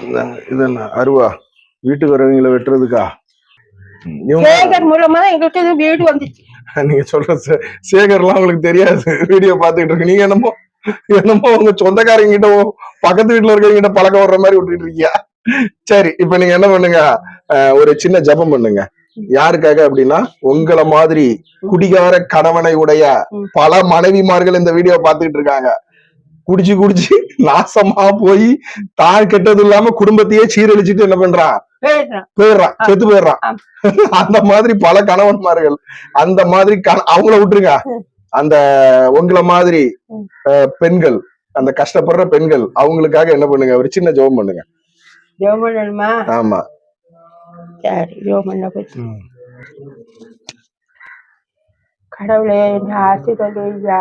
இந்த- இது என்ன அருவா. வீட்டுக்கு வரவங்களை வெட்டுறதுக்கா? சேகர் மூலமா இது வீடு வந்துச்சு. நீங்க சொல்ற சேகர்லாம் உங்களுக்கு தெரியாது. வீடியோ பாத்துக்கிட்டு இருக்கு. நீங்க என்னமோ என்னமோ உங்க சொந்தக்காரங்க கிட்ட பக்கத்து வீட்டுல இருக்கிறவங்க கிட்ட பழக்கம் வர்ற மாதிரி விட்டுட்டு இருக்கியா? சரி இப்ப நீங்க என்ன பண்ணுங்க? ஒரு சின்ன ஜெபம் பண்ணுங்க. யாருக்காக அப்படின்னா உங்களை மாதிரி குடிகார கணவனை உடைய. பல மனைவிமார்கள் இந்த வீடியோ பாத்துக்கிட்டு இருக்காங்க. குடிச்சு குடிச்சு நாசமா போய் தான் கெட்டது இல்லாம குடும்பத்தையே சீரழிச்சிட்டு என்ன பண்றான் போயிடுறான். செத்து போயிடுறான். அந்த மாதிரி பல கணவன்மார்கள் அந்த மாதிரி அவங்கள விட்டுருங்க. அந்த உங்களை மாதிரி பெண்கள் அந்த கஷ்டப்படுற பெண்கள் அவங்களுக்காக என்ன பண்ணுங்க? ஒரு சின்ன ஜெபம் பண்ணுங்க. ஆமா. சரி ஜோமண்ண போச்சு. கடவுளே என்ன ஆசீர்வதியா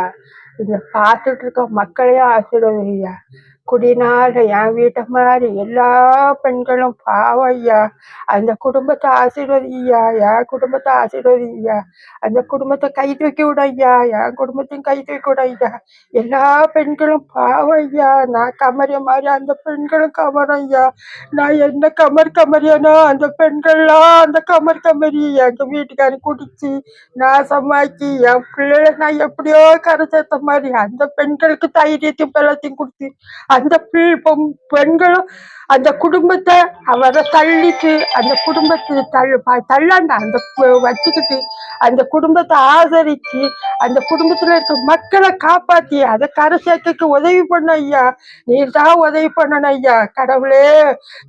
இதை பார்த்துட்டு இருக்க மக்களையும் ஆசீர்வதியா குடினால என் வீட்டை மாதிரி எல்லா பெண்களும் பாவம் ஐயா. அந்த குடும்பத்தை ஆசீர்வதியா என் குடும்பத்தை ஆசீர்வதியா அந்த குடும்பத்தை கை தூக்கி விட ஐயா. என் குடும்பத்தையும் கை தூக்கி விட ஐயா. எல்லா பெண்களும் பாவம் ஐயா. நான் கமரிய மாதிரி அந்த பெண்களும் கமரம் ஐயா. நான் என்ன கமர் கமரியனோ அந்த பெண்கள்லாம் அந்த கமர் கமரி எங்கள் வீட்டுக்காரி குடிச்சு நாசமாக்கி என் பிள்ளைகளை நான் எப்படியோ கரை சேர்த்த மாதிரி அந்த பெண்களுக்கு தைரியத்தையும் பலத்தையும் கொடுத்து அந்த பிள்- பெண்களும் அந்த குடும்பத்தை அவரை தள்ளிட்டு அந்த குடும்பத்தை தள்ளு தள்ளாண்ட அந்த வச்சுக்கிட்டு அந்த குடும்பத்தை ஆதரித்து அந்த குடும்பத்தில் இருக்க மக்களை காப்பாற்றி அதை கரை சேர்த்துக்கு உதவி பண்ண ஐயா. நீர் தான் உதவி பண்ணணும் ஐயா. கடவுளே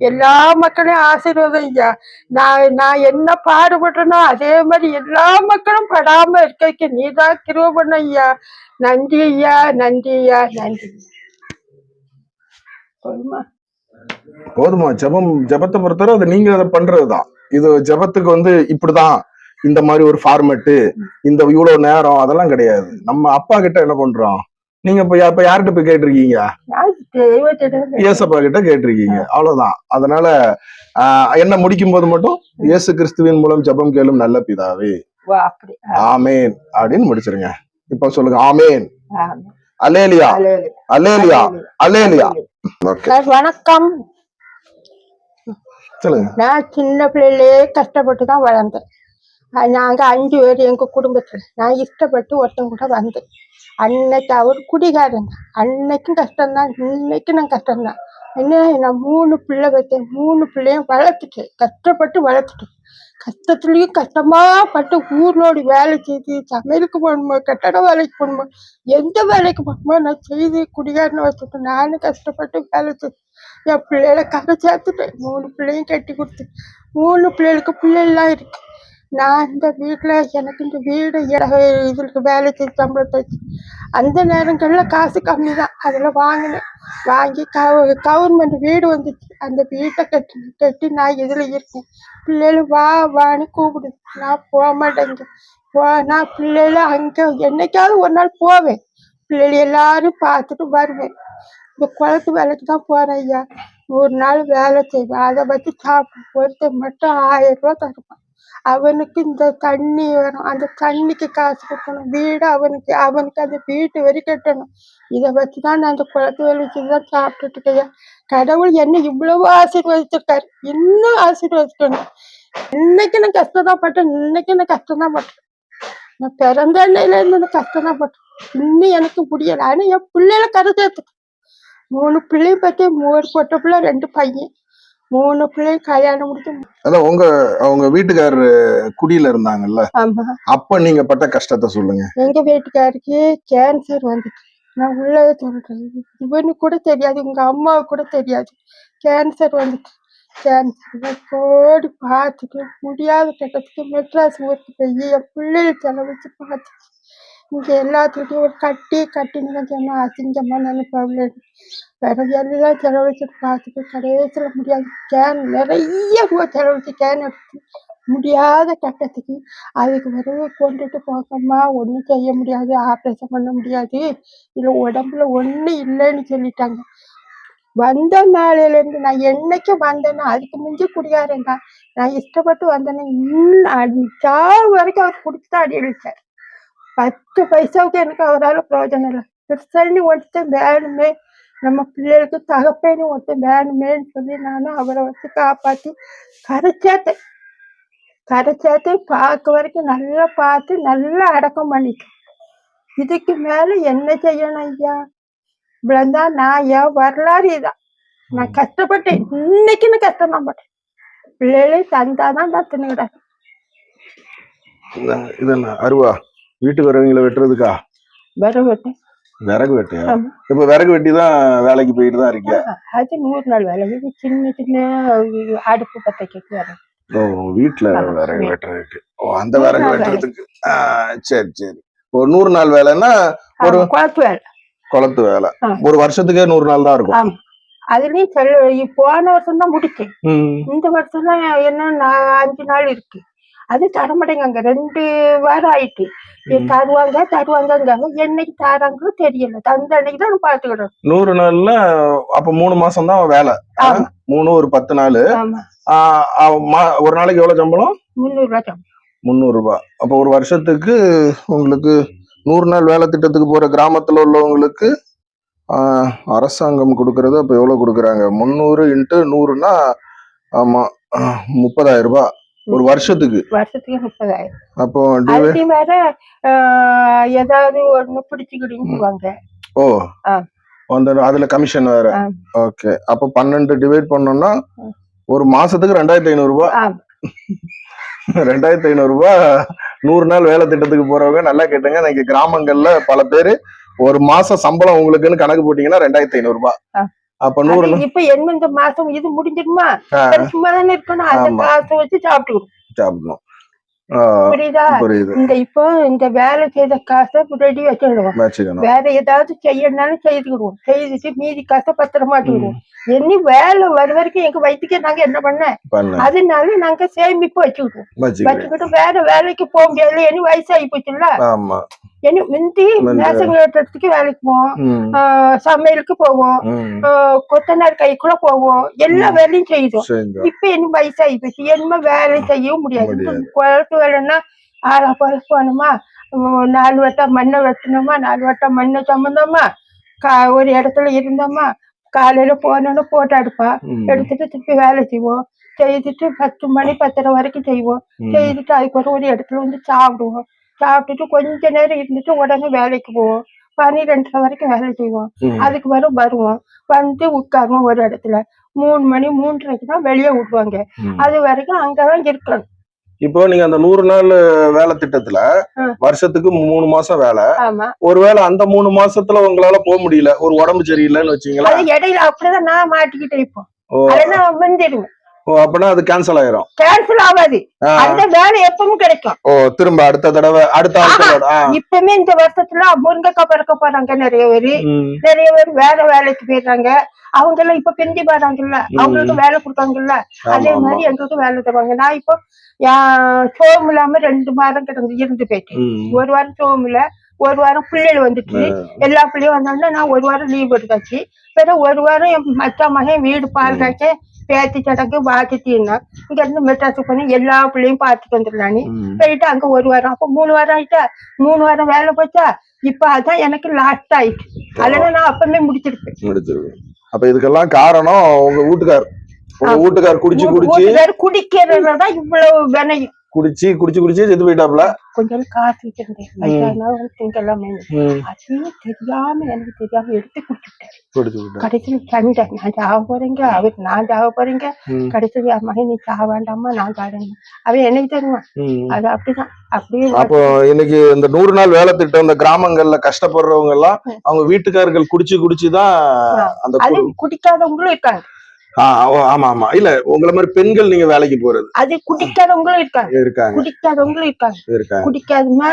எல்லா மக்களையும் ஆசீர்வாதம் ஐயா. நான் நான் என்ன பாடுபடுறேனோ அதே மாதிரி எல்லா மக்களும் படாமல் இருக்க நீ தான் கிருவ பண்ண ஐயா. நன்றி ஐயா நன்றி ஐயா நன்றி. சொல்லுமா போதுமா. ஜெபம் ஜெபத்தை பொறுத்தவரை அது நீங்க அதை பண்றதுதான். இது ஜெபத்துக்கு வந்து இப்படிதான் இந்த மாதிரி ஒரு ஃபார்மெட்டு இந்த இவ்வளவு நேரம் அதெல்லாம் கிடையாது. நம்ம அப்பா கிட்ட என்ன பண்றோம்? நீங்க இப்ப இப்ப யார்கிட்ட போய் கேட்டிருக்கீங்க? இயேசப்பா கிட்ட கேட்டிருக்கீங்க. அவ்வளவுதான். அதனால என்ன முடிக்கும் போது மட்டும் இயேசு கிறிஸ்துவின் மூலம் ஜெபம் கேளும் நல்ல பிதாவே. ஆமேன். அப்படின்னு முடிச்சிருங்க. இப்ப சொல்லுங்க ஆமேன். அலேலியா. அலேலியா அலேலியா வணக்கம். நான் சின்ன பிள்ளையிலே கஷ்டப்பட்டு தான் வளர்ந்தேன் நாங்க அஞ்சு பேர் எங்க குடும்பத்துல. நான் இஷ்டப்பட்டு ஒருத்தன் கூட வந்தேன். அன்னைக்கு அவர் குடிகாரன். அன்னைக்கும் கஷ்டம்தான் இன்னைக்கும் நான் கஷ்டம்தான். என்ன நான் மூணு பிள்ளை வைத்தேன். மூணு பிள்ளையும் வளர்த்துட்டேன். கஷ்டப்பட்டு வளர்த்துட்டேன். கஷ்டத்துலயும் கஷ்டமா பட்டு ஊர்லோடு வேலை செய்து சமையலுக்கு போகணுமோ கட்டட வேலைக்கு போகணுமோ எந்த வேலைக்கு போகணுமோ நான் செய்து குடிகாரனை வச்சுட்டு நானும் கஷ்டப்பட்டு வேலை செய்து என் பிள்ளைகளை கரை சேர்த்துட்டேன். மூணு பிள்ளையும் கட்டி கொடுத்து மூணு பிள்ளைகளுக்கு பிள்ளைலாம் இருக்கு. நான் இந்த வீட்டில் எனக்கு இந்த வீடு இட- இதுக்கு வேலை சம்பளத்தை வச்சு அந்த நேரங்களில் காசு கம்மி தான் அதில் வாங்கினேன். வாங்கி கவ கவர்மெண்ட் வீடு வந்துச்சு. அந்த வீட்டை கட்டி கட்டி நான் இதில் இருக்கேன். பிள்ளைகளும் வா வான்னு கூப்பிடுது நான் போக மாட்டேங்க. போ நான் பிள்ளைகள அங்கே என்னைக்காவது ஒரு நாள் போவேன். பிள்ளைகள் எல்லாரும் பார்த்துட்டு வருவேன். இந்த குளத்து வேலைக்கு தான் போகிறேன் ஐயா. ஒரு நாள் வேலை செய்வேன். அதை வச்சு சாப்பிட்டு ஒருத்தர் மட்டும் ஆயிரம் ரூபா தருவான். அவனுக்கு இந்த தண்ணி வரும் அந்த தண்ணிக்கு காசு கொடுக்கணும். வீடு அவனுக்கு அவனுக்கு அந்த வீட்டு வரி கட்டணும். இதை வச்சு தான் நான் அந்த குளத்து வச்சு தான் சாப்பிட்டுட்டு இருக்கேன். கடவுள் என்ன இவ்வளவு ஆசீர்வதிச்சிருக்காரு. இன்னும் ஆசீர்வதிக்கணும். இன்னைக்கு நான் கஷ்டம் தான் பட்டேன். இன்னைக்கு நான் கஷ்டம் தான் பட்டேன். நான் பிறந்த அன்னையில இருந்து நான் கஷ்டம் தான் பட்டேன். இன்னும் எனக்கு முடியலை. ஆனா என் பிள்ளைகளை கருத்து மூணு பிள்ளையும் பத்தி மூணு பொட்ட பிள்ளை ரெண்டு பையன். மூணு பிள்ளையும் கல்யாணம் முடிச்சு அதான் உங்க அவங்க வீட்டுக்காரரு குடியில இருந்தாங்கல்ல? ஆமா. அப்ப நீங்க பட்ட கஷ்டத்தை சொல்லுங்க. எங்க வீட்டுக்காருக்கு கேன்சர் வந்துச்சு. நான் உள்ளவே சொல்றேன் இவனுக்கு கூட தெரியாது உங்க அம்மாவுக்கு கூட தெரியாது. கேன்சர் வந்துச்சு. கேன்சர் கோடி பார்த்துட்டு முடியாத கட்டத்துக்கு மெட்ராஸ் ஊருக்கு போய் என் பிள்ளைகள் செலவச்சு பார்த்துச்சு. இங்க எல்லாத்துக்கும் ஒரு கட்டி கட்டின்னு தான் சொன்னேன் அசிங்கமா வேற எல்லாம் செலவழிச்சிட்டு பார்த்துட்டு கடைசியில் முடியாது கேன் நிறைய செலவழிச்சு கேன் எடுத்து முடியாத கட்டத்துக்கு அதுக்கு பிறகு கொண்டுட்டு போகமா ஒன்றும் செய்ய முடியாது ஆப்ரேஷன் பண்ண முடியாது. இல்லை உடம்புல ஒன்றும் இல்லைன்னு சொல்லிட்டாங்க. வந்த நாளையிலேருந்து நான் என்னைக்கு வந்தேன்னா அதுக்கு மிஞ்சி குடியாரன் நான் இஷ்டப்பட்டு வந்தேன்னா இன்னும் அடி- சாவு வரைக்கும் அவர் குடிச்சு தான் அடி அடித்தார் பத்து பைசாவுக்கு எனக்கு அவரால் பிரயோஜனம் இல்லை பெருசாண்டி ஒருத்தன் வேணுமே நம்ம பிள்ளைகளுக்கு தகப்பேன்னு ஒருத்தன் வேணுமேன்னு சொல்லி நானும் அவரை வச்சு காப்பாத்தி கரை சேர்த்தேன் பார்க்க வரைக்கும் நல்லா பார்த்து நல்லா அடக்கம் பண்ணிட்டேன் இதுக்கு மேல என்ன செய்யணும் ஐயா இவ்வளோந்தா நான் என் வரலாறு இதான் நான் கஷ்டப்பட்டேன் இன்னைக்குன்னு நான் தான் பட்டேன் தந்தாதான் நான் தின்னுக்கிறேன் இந்த- அருவா வீட்டுக்கு வரவங்களை வெட்டுறதுக்கா? வர விட்டேன் விறகு வெட்டியா. இப்ப விறகு வெட்டி தான் வேலைக்கு போயிட்டு தான் இருக்கியா அது நூறு நாள் வேலை. இது சின்ன சின்ன அடுப்பு பத்தைக்கு ஓ வீட்டுல விறகு. வெட்டுறதுக்கு. ஓ அந்த விறகு. வெட்டுறதுக்கு. சரி சரி. ஒரு நூறு நாள் வேலைன்னா ஒரு குழப்பு வேலை. குளத்து வேலை. ஒரு வருஷத்துக்கே நூறு நாள் தான் இருக்கும். அதுலயும் செல் போன வருஷம் தான் முடிச்சேன். இந்த வருஷம் தான் என்ன அஞ்சு நாள் இருக்கு. அது தர மாட்டேங்க ரெண்டு வாரம் ஆயிட்டு. தருவாங்க தருவாங்கங்க என்னைக்கு தராங்களோ தெரியல. தந்த அன்னைக்கு தான் பாத்துக்கிடணும் நூறு நாள்ல அப்ப மூணு மாசம் தான் வேலை. மூணு ஒரு பத்து நாள். ஒரு நாளைக்கு எவ்வளவு சம்பளம்? முந்நூறு ரூபாய் சம்பளம். முந்நூறு ரூபாய் அப்போ ஒரு வருஷத்துக்கு உங்களுக்கு நூறு நாள் வேலை திட்டத்துக்கு போற கிராமத்துல உள்ளவங்களுக்கு அரசாங்கம் கொடுக்கறது அப்ப எவ்வளவு கொடுக்குறாங்க? முந்நூறு இன்ட்டு நூறுனா ஆமா முப்பதாயிரம் ரூபாய் ஒரு வருஷத்துக்கு. வருஷத்துக்கு முப்பதாயிரம். அப்போ வேற ஏதாவது ஒண்ணு பிடிச்சுக்கிடுவாங்க ஓ. அந்த அதுல கமிஷன் வேற. ஓகே அப்போ பன்னெண்டு டிவைட் பண்ணோம்னா. ஒரு மாசத்துக்கு ரெண்டாயிரத்தி ஐநூறு ரூபாய் ரெண்டாயிரத்தி ஐநூறு ரூபாய் நூறு நாள் வேலை திட்டத்துக்கு போறவங்க நல்லா கேட்டுங்க. இன்னைக்கு கிராமங்கள்ல பல பேரு ஒரு மாசம் சம்பளம் உங்களுக்குன்னு கணக்கு போட்டீங்கன்னா ரெண்டாயிரத்தி ஐநூறு ரூபாய். அப்ப நூறு இப்ப என்ன இந்த மாசம் இது முடிஞ்சிருமா சும்மா தானே இருக்கணும். அந்த. காசை வச்சு சாப்பிட்டுக்கணும். சாப்பிடணும். புரியுதா? இந்த இப்போ இந்த வேலை செய்த காசை ரெடி வச்சிடுவோம் வேற ஏதாவது செய்யணும்னாலும் செய்துக்கிடுவோம். செய்துட்டு மீதி காசை பத்திரமா வச்சுக்கிடுவோம். இனி வேலை வர வரைக்கும் எங்க வயிற்றுக்கு நாங்க என்ன பண்ண? அதனால நாங்க சேமிப்பு வச்சுக்கிடுவோம். வச்சுக்கிட்டு வேற வேலைக்கு போக முடியாது. இனி வயசாகி போச்சுல்ல? இனி முந்தி கட்டுறதுக்கு வேலைக்கு போவோம். சமையலுக்கு போவோம். கொத்தனார் கைக்குள்ள போவோம். எல்லா. வேலையும் செய்தோம். இப்ப என்ன வயசாகி போச்சு என்ன வேலை செய்யவும் முடியாது. குழந்தை வேலைன்னா ஆளா போல போனோமா நாலு வட்டம் மண்ணை வெட்டணுமா? நாலு வட்டம் மண்ணை சம்மந்தோமா? கா ஒரு இடத்துல இருந்தோமா? காலையில போனோன்னு போட்டோ எடுப்பா. எடுத்துட்டு திருப்பி வேலை செய்வோம். செய்துட்டு பத்து மணி பத்தரை வரைக்கும் செய்வோம். செய்துட்டு அதுக்கப்புறம் ஒரு இடத்துல வந்து சாப்பிடுவோம். சாப்பிட்டுட்டு கொஞ்ச நேரம் இருந்துட்டு உடனே வேலைக்கு போவோம். பன்னிரெண்டரை வரைக்கும் வேலை செய்வோம். அதுக்கு வரும் வருவோம். வந்து உட்காருவோம் ஒரு இடத்துல. மூணு மணி மூன்றரைக்கு தான் வெளியே விடுவாங்க. அது வரைக்கும் அங்கதான் இருக்கணும். இப்போ நீங்க அந்த நூறு நாள் வேலை திட்டத்துல. வருஷத்துக்கு மூணு மாசம் வேலை. ஆமா. ஒருவேளை அந்த மூணு மாசத்துல உங்களால போக முடியல. ஒரு உடம்பு சரியில்லைன்னு வச்சீங்களா இடையில அப்படிதான் நான் மாட்டிக்கிட்டேன் இப்போ. அதெல்லாம் வந்துடுவேன் ஓ அப்படின்னா அது கேன்சல் ஆயிரும். கேன்சல் ஆகாது. அந்த வேலை எப்பவும் கிடைக்கும். ஓ திரும்ப அடுத்த தடவை அடுத்த அடுத்த தடவை. ஆ. இப்பவுமே இந்த வருஷத்துல முருங்கைக்காய் பறக்க போறாங்க நிறைய பேரு. நிறைய பேர் வேற வேலைக்கு போயிடுறாங்க. அவங்க எல்லாம் இப்ப பெஞ்சு போறாங்கல்ல. அவங்களுக்கு வேலை கொடுத்தாங்கல்ல அதே மாதிரி ஆமா. எங்களுக்கு வேலை தருவாங்க. நான் இப்போ சோகம் இல்லாம ரெண்டு வாரம் கிடந்து இருந்து போயிட்டேன். ஒரு வாரம் சோகம் இல்ல. ஒரு வாரம் பிள்ளைகள் வந்துச்சு எல்லா பிள்ளையும் வந்தோடனே நான் ஒரு வாரம் லீவ் எடுத்தாச்சு. பிறகு ஒரு வாரம் என் மச்சா மகன் வீடு பால் பேத்தி சடங்கு வாக்கிட்டீங்கன்னா இங்க இருந்து மெட்ராஸுக்கு பண்ணி எல்லா பிள்ளையும் பார்த்துட்டு வந்துடலான்னு. போயிட்டு அங்க ஒரு வாரம் அப்ப மூணு வாரம் ஆயிட்டா? மூணு வாரம் வேலை போச்சா? இப்ப அதான் எனக்கு லாஸ்ட் ஆயிட்டு. அதனால நான் அப்பவே முடிச்சிருப்பேன். முடிச்சிருவேன். அப்ப இதுக்கெல்லாம் காரணம் உங்க வீட்டுக்கார். உங்க வீட்டுக்கார் குடிச்சு குடிச்சு. வீட்டுக்காரர் குடிக்கிறதுலதான் இவ்வளவு வினையும் குடிச்சு குடிச்சு குடிச்சு செத்து போயிட்டாப்ல கொஞ்சம் திங்கெல்லாமே ம். அதையும் தெரியாம எனக்கு தெரியாம எடுத்து குடிச்சுட்டேன் கடைசியில் சண்டை நான் சாக போறேங்க அவர் நான் சாக போறேங்க. கடைசியில் என் மகன் நீ சாக வேண்டாமா நான் சாடணும் அவன் எனக்கு தெரியுமா ம். அது அப்படிதான். அப்படியே அப்போ இன்னைக்கு இந்த நூறு நாள் வேலை திட்டம் இந்த கிராமங்கள்ல கஷ்டப்படுறவங்க எல்லாம் அவங்க வீட்டுக்காரர்கள் குடிச்சு குடிச்சுதான் அந்த குடிக்காதவங்களும் இருக்காங்க. ஆமா ஆமா. இல்ல உங்களை மாதிரி பெண்கள் நீங்க வேலைக்கு போறது. அது குடிக்காதவங்களும் இருக்காங்க. இருக்காங்க. குடிக்காதவங்களும் இருக்காங்க. இருக்காங்க. குடிக்காதமா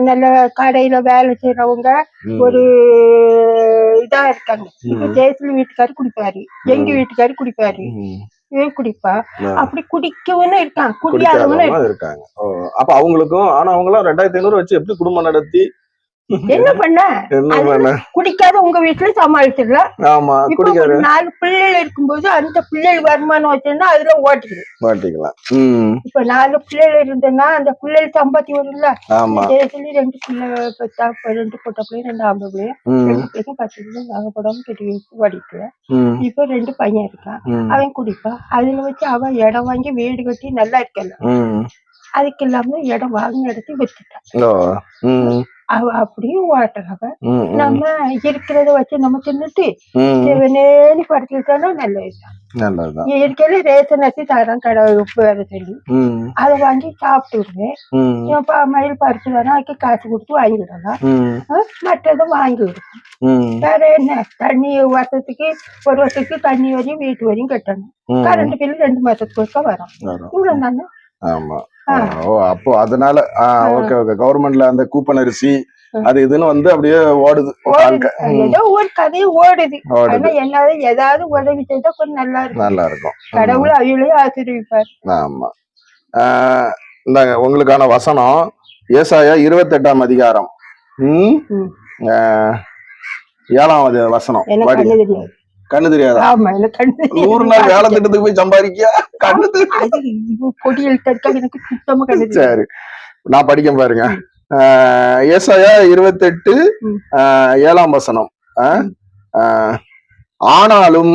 நல்ல கடையில வேலை செய்யறவங்க. ஒரு இதா இருக்காங்க. ஜெயஸ்ரீ வீட்டுக்காரு குடிப்பாரு. எங்க வீட்டுக்காரு குடிப்பாரு. இவன் குடிப்பா. அப்படி குடிக்கவனும் இருக்கான் குடிக்காதவங்க இருக்காங்க. அப்ப அவங்களுக்கும் ஆனா அவங்க எல்லாம் ரெண்டாயிரத்தி ஐநூறு வச்சு எப்படி குடும்பம் நடத்தி என்ன பண்ண? குடிக்காத உங்க வீட்டுல சமாளிச்சிடலாம் ஆமா ஒரு நாலு பிள்ளைகள் இருக்கும்போது அந்த பிள்ளைகள் வருமானம் வச்சிருந்தா அதுல ஓட்டிக்குது. மாட்டிக்கலாம். ம். இப்ப நாலு பிள்ளைகள் இருந்ததுன்னா அந்த பிள்ளைகள் சம்பாத்தி வரும்ல. ஆமா. சொல்லி ரெண்டு பிள்ளை ரெண்டு பொட்ட பிள்ளையும் ரெண்டு ஆம்பளை பிள்ளையும் ம். ரெண்டு பத்து பிள்ளை நாங்க படம் கட்டி ஓடிட்டு ம். இப்ப ரெண்டு பையன் இருக்கான். அவன் குடிப்பான் அதுல வச்சு அவன் இடம் வாங்கி வீடு கட்டி நல்லா இருக்கல. அதுக்கு இல்லாம இடம் வாங்கி எடுத்து வச்சுட்டான் அவ அப்படியும் ம் நம்ம இருக்கிறத வச்சு நம்ம தின்னுட்டு ம் சிவனேன்னு படுத்துக்கிட்டோம்னா நல்லதுதான். இயற்கையில ரேஷன் அரிசி தரம் கடை உப்பு வேற சொல்லி. அதை வாங்கி சாப்பிட்டு விடுவேன் ம். என் பா- மயில் பறிச்சு வேணா அதுக்கு காசு கொடுத்து வாங்கிடலாம் மற்றதும் வாங்கி விடுவோம் வேற என்ன? தண்ணி வருஷத்துக்கு ஒரு வருஷத்துக்கு தண்ணி வரையும் வீட்டு வரையும் கட்டணும். கரண்ட் பில் ரெண்டு மாசத்துக்கு ஒருக்கா வரும். வரும். இவ்வளவு தானே ஆமா. ஓ அப்போ அதனால ஓகே ஓகே. கவர்மெண்ட்ல அந்த கூப்பன் அரிசி. அது இதுன்னு வந்து அப்படியே ஓடுது. ஏதோ ஒரு கதையும் ஓடுது. ஆனா என்னால ஏதாவது உதவி செய்தா கொஞ்சம் நல்லா இருக்கும். நல்லா இருக்கும் கடவுள் அவையிலையும் ஆசீர்விப்பார் ஆமா. இந்தாங்க உங்களுக்கான வசனம் ஏசாயா இருபத்தெட்டாம் அதிகாரம். ஏழாவது வசனம். கண்ணு தெரியாது? ஆமா எனக்கு கண்ணு நூறு நாள் வேலை திட்டத்துக்கு போய் சம்பாதிக்கியா? கண்ணு பொடியில் தடுக்க எனக்கு சுத்தமா கண்ணு சரி நான் படிக்க பாருங்க. ஏசாயா இருபத்தெட்டு ஏழாம் வசனம். ஆனாலும்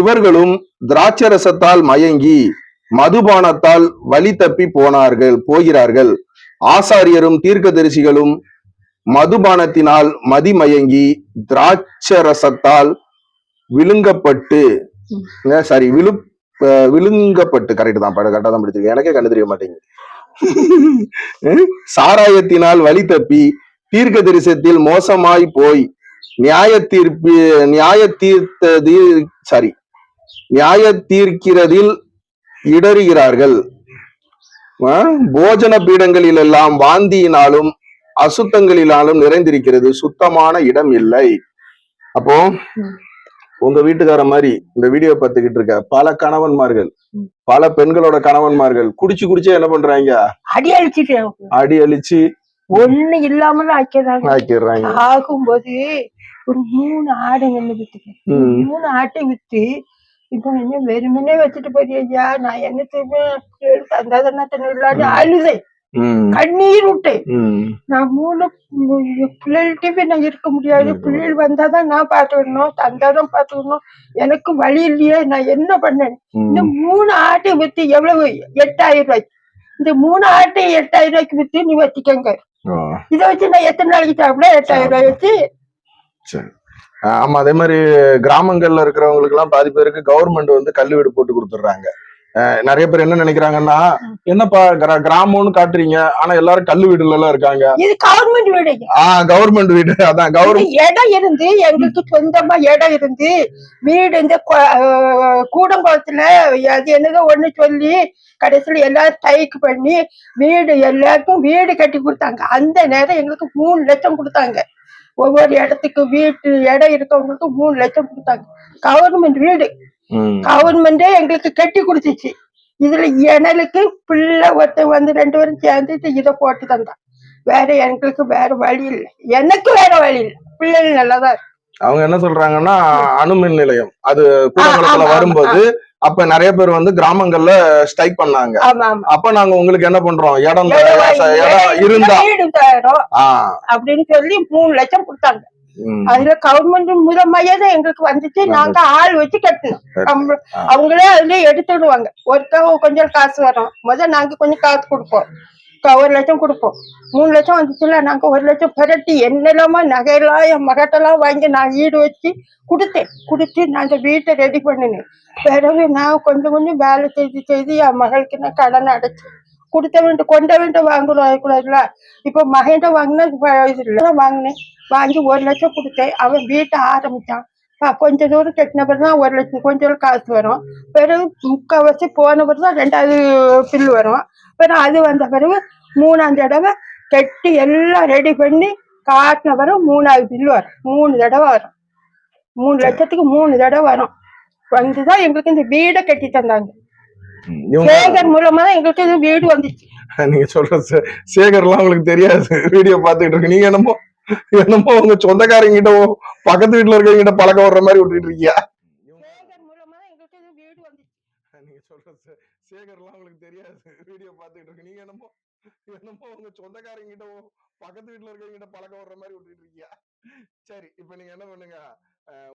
இவர்களும் திராட்சரசத்தால் மயங்கி மதுபானத்தால் வழி தப்பி போனார்கள் போகிறார்கள். ஆசாரியரும் தீர்க்கதரிசிகளும் மதுபானத்தினால் மதிமயங்கி திராட்சரசத்தால் விழுங்கப்பட்டு சாரி விழு விழுங்கப்பட்டு கரெக்ட் தான் கரெக்டா தான் படிச்சிருக்கேன். எனக்கே கண்டு தெரிய மாட்டேங்குது. சாராயத்தினால் வழி தப்பி தீர்க்க தரிசனத்தில் மோசமாய் போய் நியாய தீர்ப்பு நியாய தீர்த்தது சாரி நியாய தீர்க்கிறதில் இடறுகிறார்கள். போஜன பீடங்களில் எல்லாம் வாந்தியினாலும் அசுத்தங்களினாலும் நிறைந்திருக்கிறது. சுத்தமான இடம் இல்லை. அப்போ உங்க வீட்டுக்கார மாதிரி இந்த வீடியோ பார்த்துக்கிட்டு இருக்க பல கணவன்மார்கள். பல பெண்களோட கணவன்மார்கள் குடிச்சு குடிச்சே என்ன பண்றாங்க? அடி அழிச்சிட்டேன் அடி அழிச்சு ஒண்ணு இல்லாமல ஆக்கிறாங்க ஆக்கிடுறாங்க. ஆகும்போது ஒரு மூணு ஆடுங்க. மூணு ஆட்டை வித்து இப்போ என்ன வெறுமனே வச்சுட்டு போறியா நான் என்ன செய்வேன்? தந்தாதனா தண்ணி அழுதேன். கண்ணீர் விட்டேன் ம், நான் மூணு பிள்ளைகிட்டே நான் இருக்க முடியாது. பிள்ளைகள் வந்தாதான் நான் பார்த்துக்கணும் தந்தாதான் பார்த்துக்கணும். எனக்கு வழி இல்லையே நான் என்ன பண்ணேன்? இந்த. மூணு ஆட்டை வித்து எவ்வளவு? எட்டாயிரம் ரூபாய்க்கு இந்த மூணு ஆட்டை எட்டாயிரம் ரூபாய்க்கு வித்து நீ வச்சுக்கோங்க. இதை வச்சு நான் எத்தனை நாளைக்கு சாப்பிட எட்டாயிரம் ரூபாய் வச்சு. ஆமா அதே மாதிரி கிராமங்கள்ல இருக்கிறவங்களுக்கு எல்லாம் பாதி பேருக்கு கவர்மெண்ட் வந்து கல் வீடு போட்டு கொடுத்துடுறாங்க. நிறைய பேர் என்ன நினைக்கிறாங்கன்னா என்னப்பா கிரா- கிராமம்னு காட்டுறீங்க ஆனா எல்லாரும் கல் வீடுல எல்லாம் இருக்காங்க. இது கவர்மெண்ட் வீடு. ஆஹ் கவர்மெண்ட் வீடு அதான் கவர்மெண்ட் இடம் இருந்து எங்களுக்கு சொந்தமா இடம் இருந்து வீடு இந்த கூடங்குளத்துல அது என்னதோ ஒண்ணு சொல்லி கடைசியில எல்லாரும் ஸ்ட்ரைக் பண்ணி வீடு எல்லாருக்கும் வீடு கட்டி கொடுத்தாங்க. அந்த நேரம் எங்களுக்கு மூணு லட்சம் கொடுத்தாங்க. ஒவ்வொரு இடத்துக்கு வீட்டு இடம் இருக்கவங்களுக்கு மூணு லட்சம் கொடுத்தாங்க. கவர்மெண்ட் வீடு. கவர்மெண்டே எங்களுக்கு கட்டி கொடுத்துச்சு. இதுல எனலுக்கு பிள்ளை ஒருத்தன் வந்து ரெண்டு பேரும் சேர்ந்துட்டு இதை போட்டு தந்தான். வேற எங்களுக்கு வேற வழி இல்லை. எனக்கு வேற வழி இல்லை. பிள்ளைகள் நல்லாதான் இருக்கு. அவங்க என்ன சொல்றாங்கன்னா அணுமின் நிலையம். அது கூடங்குளத்துல வரும்போது அப்ப நிறைய பேர் வந்து கிராமங்கள்ல ஸ்ட்ரைக் பண்ணாங்க. அப்ப நாங்க உங்களுக்கு என்ன பண்றோம்? இடம் இடம் இருந்தா. அப்படின்னு சொல்லி மூணு லட்சம் கொடுத்தாங்க. அதுல கவர்மெண்ட் மூலமாயே தான் எங்களுக்கு வந்துச்சு நாங்க ஆள் வச்சு கட்டணும். அவங்களே அதுல எடுத்துடுவாங்க. ஒருத்தா கொஞ்சம் காசு வரும். முதல் நாங்க கொஞ்சம் காசு கொடுப்போம். ஒரு லட்சம் கொடுப்போம். மூணு லட்சம் வந்துச்சுல நாங்க ஒரு லட்சம் புரட்டி என்னெல்லாமோ நகையெல்லாம் என் மகட்டெல்லாம் வாங்கி நான் வீடு வச்சு கொடுத்தேன். கொடுத்து நான் அந்த வீட்டை ரெடி பண்ணினேன். பிறகு நான் கொஞ்சம் கொஞ்சம் வேலை செய்து செய்து என் மகளுக்கு நான் கடன் அடைச்சேன். கொடுத்த வேண்டும் கொண்ட வேண்டும் வாங்கணும் கூடாதுல இப்போ மகன்கிட்ட வாங்கினா இது இல்லை வாங்கினேன். வாங்கி ஒரு லட்சம் கொடுத்தேன். அவன் வீட்டை ஆரம்பிச்சான். அஹ் கொஞ்ச தூரம் கட்டின பிறகு தான் ஒரு லட்சம் கொஞ்சம் காசு வரும். பிறகு முக்கால்வாசி போன பிறகு தான் ரெண்டாவது பில் வரும். பிறகு அது வந்த பிறகு மூணாம் தடவை கட்டி எல்லாம் ரெடி பண்ணி காட்டின பிறகு மூணாவது பில் வரும். மூணு தடவை வரும். மூணு லட்சத்துக்கு மூணு தடவை வரும். வந்துதான் எங்களுக்கு இந்த வீடை கட்டி தந்தாங்க. சேகர் மூலமா தான் எங்களுக்கு இந்த வீடு வந்துச்சு. நீங்க சொல்ற சேகர்லாம் உங்களுக்கு தெரியாது. வீடியோ பார்த்துக்கிட்டு இருக்கு. நீங்க என்னமோ என்னமோ உங்க சொந்தக்காரங்க கிட்ட பக்கத்து வீட்டுல இருக்கவங்க கிட்ட பழக்கம் வர்ற மாதிரி விட்டுட்டு இருக்கியா? நீங்க சொல்ற சே- சேகர்லாம் உங்களுக்கு தெரியாது. வீடியோ பார்த்துட்டு இருக்கு. நீங்க என்னமோ என்னமோ உங்க சொந்தக்காரங்க கிட்ட பக்கத்து வீட்டுல இருக்கவங்க கிட்ட பழக்கம் வர்ற மாதிரி விட்டுட்டு இருக்கியா? சரி இப்ப நீங்க என்ன பண்ணுங்க?